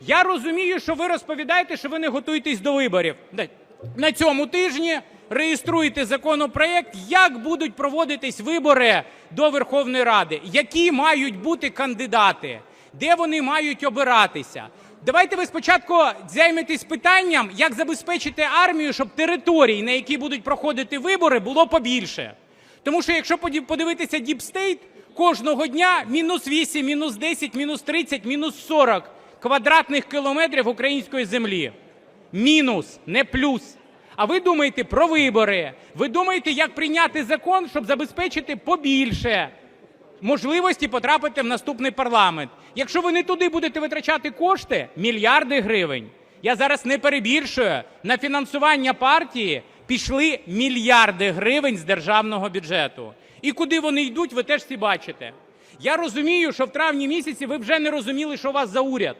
Я розумію, що ви розповідаєте, що ви не готуєтесь до виборів. На цьому тижні реєструєте законопроект, як будуть проводитись вибори до Верховної Ради, які мають бути кандидати, де вони мають обиратися. Давайте ви спочатку займетесь питанням, як забезпечити армію, щоб територій, на які будуть проходити вибори, було побільше. Тому що якщо подивитися діпстейт, кожного дня мінус 8, мінус 10, мінус 30, мінус 40 квадратних кілометрів української землі. Мінус, не плюс. А ви думаєте про вибори. Ви думаєте, як прийняти закон, щоб забезпечити побільше можливості потрапити в наступний парламент. Якщо ви не туди будете витрачати кошти, мільярди гривень. Я зараз не перебільшую. На фінансування партії пішли мільярди гривень з державного бюджету. І куди вони йдуть, ви теж всі бачите. Я розумію, що в травні місяці ви вже не розуміли, що у вас за уряд.